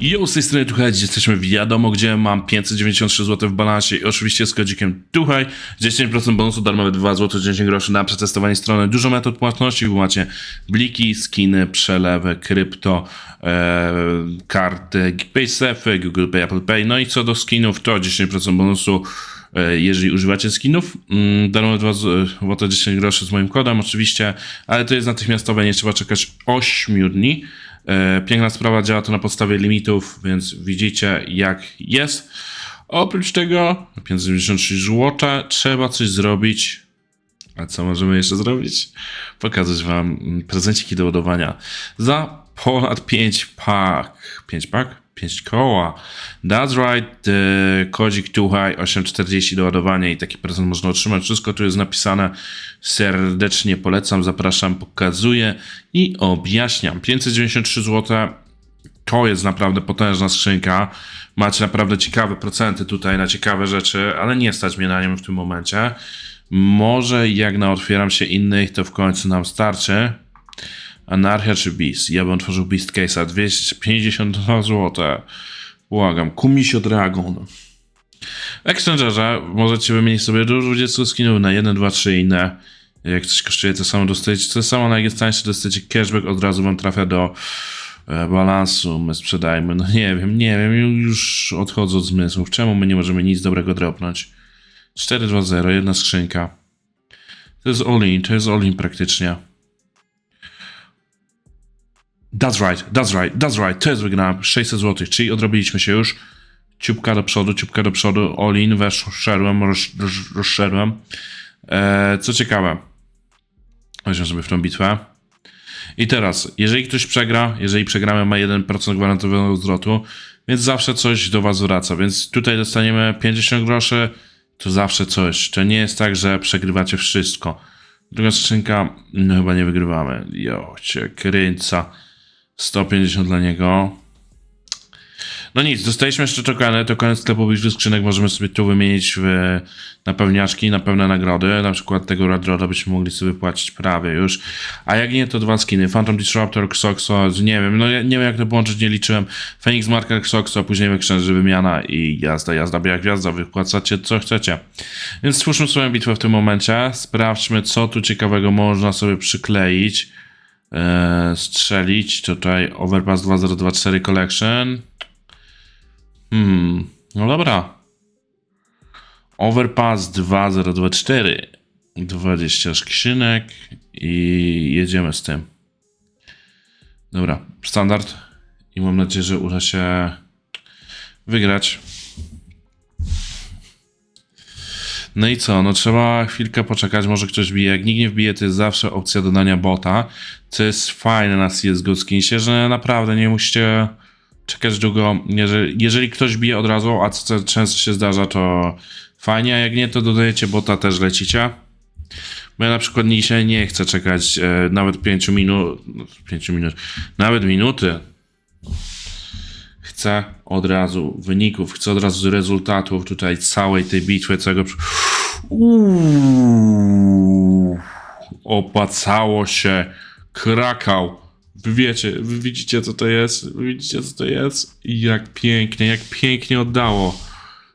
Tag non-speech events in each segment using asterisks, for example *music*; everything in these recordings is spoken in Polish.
Jo, z tej strony Tuchaj, jesteśmy wiadomo gdzie, mam 593 zł w balansie i oczywiście z kodzikiem Tuchaj, 10% bonusu, darmowe 2 zł 10 groszy na przetestowanie strony, dużo metod płatności, bo macie bliki, skiny, przelewy, krypto, e, karty, PaySafy, Google Pay, Apple Pay, no i co do skinów, to 10% bonusu, jeżeli używacie skinów, mm, darmowe 2 zł 10 groszy z moim kodem oczywiście, ale to jest natychmiastowe, nie trzeba czekać 8 dni. E, Piękna sprawa, działa to na podstawie limitów, więc widzicie jak jest. Oprócz tego 593 zł trzeba coś zrobić. A co możemy jeszcze zrobić? Pokazać wam mm, prezenciki do ładowania za ponad 5 pak. 5 pak? 5 koła. That's right, e, kodzik Tuchaj 840 do ładowania i taki prezent można otrzymać. Wszystko tu jest napisane. Serdecznie polecam, zapraszam, pokazuję i objaśniam. 593 zł to jest naprawdę potężna skrzynka. Macie naprawdę ciekawe procenty tutaj na ciekawe rzeczy, ale nie stać mnie na nią w tym momencie. Może jak na otwieram się innych, to w końcu nam starczy. Anarchia czy Beast? Ja bym tworzył Beast Case'a 252 zł. Błagam, Kumisio Dragon. W Exchangerze możecie wymienić sobie do 20 skinów na 1, 2, 3 inne. Jak coś kosztuje to samo dostajecie. To samo jak jest dostajecie cashback, od razu wam trafia do e, balansu. My sprzedajmy. No nie wiem, nie wiem, już odchodzę od zmysłów. Czemu my nie możemy nic dobrego dropnąć? 4, 2, 0, jedna skrzynka. To jest all-in, to jest all-in praktycznie. That's right, that's right, that's right. To jest wygrana 600 zł, czyli odrobiliśmy się już. Ciupka do przodu, ciupka do przodu, all in, weszłem, roz, roz, rozszerłem. E, co ciekawe, weźmy sobie w tą bitwę. I teraz, jeżeli ktoś przegra, jeżeli przegramy, ma 1% gwarantowanego zwrotu, więc zawsze coś do Was wraca. Więc tutaj dostaniemy 50 groszy, to zawsze coś. To nie jest tak, że przegrywacie wszystko. Druga skrzynka, no chyba nie wygrywamy. Jo, cię kręca. 150 dla niego. No nic, dostaliśmy jeszcze tokeny, tokeny sklepowych skrzynek możemy sobie tu wymienić w napełniaczki, na pewne nagrody, na przykład tego Red Roda byśmy mogli sobie płacić prawie już, a jak nie to dwa skiny, Phantom Disruptor, Xoxo, nie wiem, no nie wiem jak to połączyć, nie liczyłem, Phoenix Marker, Xoxo, później w Exchange wymiana i jazda, jazda, biała gwiazda, wypłacacie co chcecie. Więc stwórzmy swoją bitwę w tym momencie, sprawdźmy co tu ciekawego można sobie przykleić, eee, strzelić, tutaj Overpass 2024 Collection, Hmm, no dobra. Overpass 2024. 20 skrzynek i jedziemy z tym. Dobra, standard. I mam nadzieję, że uda się wygrać. No i co? No trzeba chwilkę poczekać, może ktoś bije. Jak nikt nie wbije, to jest zawsze opcja dodania bota. Co jest fajne na CSGO Skinsie, że naprawdę nie musicie czekać długo. Jeżeli, jeżeli ktoś bije od razu, a co często się zdarza, to fajnie, a jak nie, to dodajecie bota, też lecicie. Bo ja na przykład dzisiaj nie chcę czekać e, nawet 5 minut, 5 minut, nawet minuty. Chcę od razu wyników, chcę od razu rezultatów tutaj całej tej bitwy, całego... Uuu, opłacało się. Krakał. Wy wiecie, wy widzicie co to jest, wy widzicie co to jest i jak pięknie, jak pięknie oddało.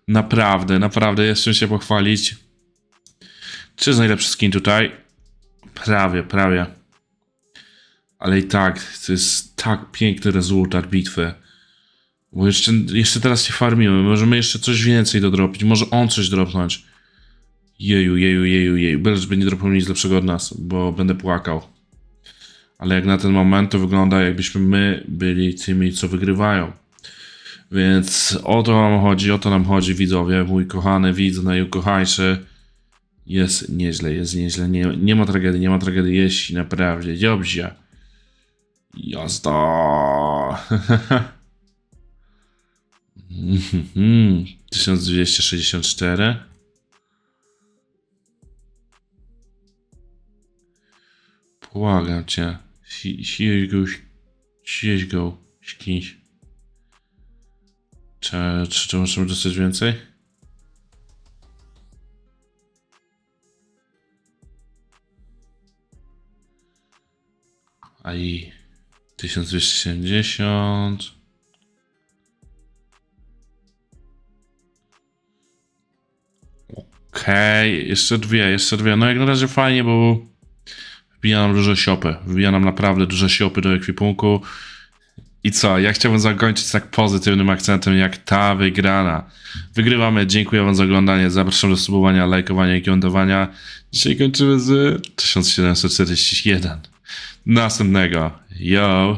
Naprawdę, naprawdę jest czym się pochwalić. Czy jest najlepszy skin tutaj? Prawie, prawie. Ale i tak, to jest tak piękny rezultat bitwy. Bo jeszcze, jeszcze teraz się farmimy, możemy jeszcze coś więcej dodropić, może on coś dropnąć. Jeju, jeju, jeju, jeju. Byle, żeby nie dropnął nic lepszego od nas, bo będę płakał ale jak na ten moment to wygląda, jakbyśmy my byli tymi, co wygrywają. Więc o to nam chodzi, o to nam chodzi, widzowie. Mój kochany widz, najukochańszy. Jest nieźle, jest nieźle. Nie, nie ma tragedii, nie ma tragedii, jeśli naprawdę dobrze. Jazda. *laughs* 1264. Błagam cię. Si- Siedź go, siedź go czy, czy możemy dostać więcej? A i 1270. Okej, jeszcze dwie, jeszcze dwie. No jak na razie fajnie, bo wbija nam duże siopy. Wbija nam naprawdę duże siopy do ekwipunku. I co? Ja chciałbym zakończyć tak pozytywnym akcentem jak ta wygrana. Wygrywamy. Dziękuję wam za oglądanie. Zapraszam do subowania, lajkowania i komentowania. Dzisiaj kończymy z 1741. Następnego. Yo!